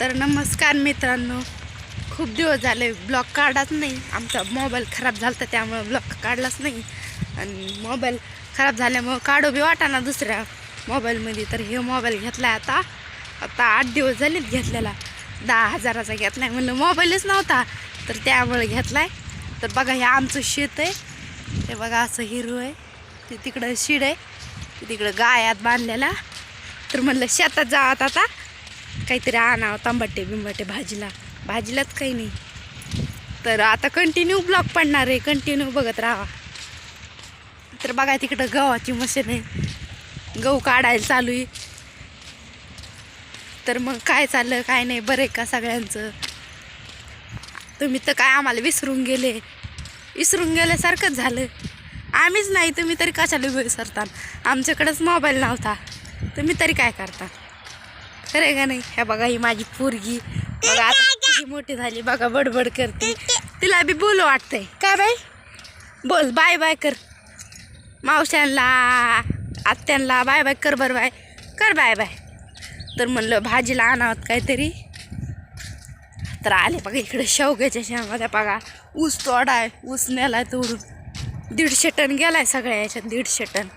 तर नमस्कार मित्रांनो. खूप दिवस झाले ब्लॉग काढाच नाही. आमचा मोबाईल खराब झाला होता त्यामुळं ब्लॉग काढलाच नाही. आणि मोबाईल खराब झाल्यामुळं काढू बी वाटाना दुसऱ्या मोबाईलमध्ये. तर हे मोबाईल घेतला आता. आता आठ दिवस झालेत घेतलेला. दहा हजाराचा घेतला आहे म्हणलं मोबाईलच नव्हता. तर त्यामुळे आहे तर बघा हे आमचं शेत आहे. ते बघा असं हिरो आहे. ते तिकडं शिड आहे. तिकडं गायात बांधलेला. तर म्हणलं शेतात जावात आता. काहीतरी आणावं तांबटे बिंबटे भाजीला. भाजीलाच काही नाही. तर आता कंटिन्यू ब्लॉक पडणार आहे. कंटिन्यू बघत राहा. तर बघा तिकडं गव्हाची मशीन आहे. गहू काढायला चालू आहे. तर मग काय चाललं काय नाही बरं आहे का सगळ्यांचं? तुम्ही तर काय आम्हाला विसरून गेले. विसरून गेल्यासारखंच झालं. आम्हीच नाही तुम्ही तरी कशाला विसरता? आमच्याकडंच मोबाईल नव्हता. तुम्ही तरी काय करता? खरं का नाही? ह्या बघा ही माझी पोरगी. बघा आता किती मोठी झाली. बघा बडबड करते. तिला बी बोलू वाटतंय. काय बाई? बोल बाय बाय कर. मावशांना आत्यांना बाय बाय कर बरं बाय. कर बाय बाय. तर म्हणलं भाजीला आणावत काहीतरी. तर आले बघा इकडे शेवग्याच्या शेंगा बघा. ऊस तोडा आहे ऊस नेलाय तोडून. दीडशे टन गेलाय सगळ्या याच्यात दीडशे टन.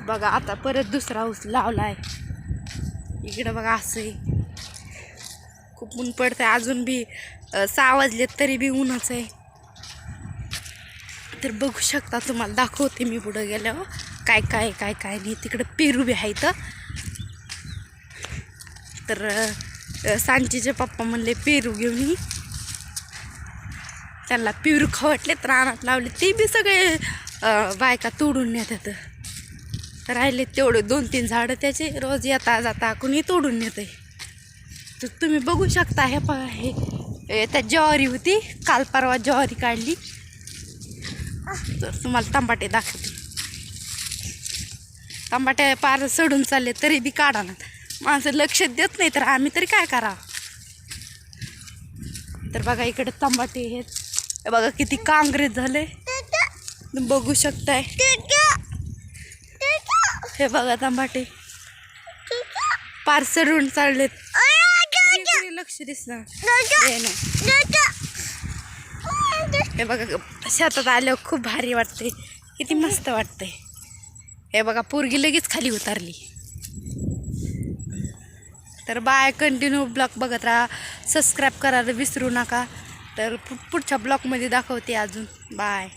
बघा आता परत दुसरा ऊस लावलाय. इकडं बघा असं आहे. खूप ऊन पडतं आहे अजून बी सहा वाजलेत तरी बी ऊनच आहे. तर बघू शकता तुम्हाला दाखवते मी पुढं गेल्यावर काय काय काय काय नाही. तिकडं पेरू बी आहे तर सांचीचे पप्पा म्हणले पेरू घेऊन ये. त्यांना पेरू खवटले तर रानात लावले. ते बी सगळे बायका तोडून नेतात. राहिले तेवढे दोन तीन झाडं त्याचे रोज येता जाता कुणी तोडून नेत तर तुम्ही बघू शकता हे पहा हे त्यात ज्वारी होती काल परवा ज्वारी काढली. तर तुम्हाला तंबाटे दाखवते. तंबाटे पार सडून चालले तरी बी काढा ना. माणसं लक्ष देत नाही तर आम्ही तरी काय करावं? तर बघा इकडे तंबाटे आहेत. हे बघा किती कांग्रेस झाले. तुम्ही बघू शकताय. हे बघा टमाटे पार्सल रुंड चाललेत. लक्ष दिसणार हे हे बघा शेतात आल्यावर खूप भारी वाटते किती मस्त वाटते हे बघा पोरगी लगेच खाली उतरली. तर बाय कंटिन्यू ब्लॉग बघत राहा. सबस्क्राईब करायला विसरू नका. तर पु- पुढच्या ब्लॉगमध्ये दाखवते अजून. बाय.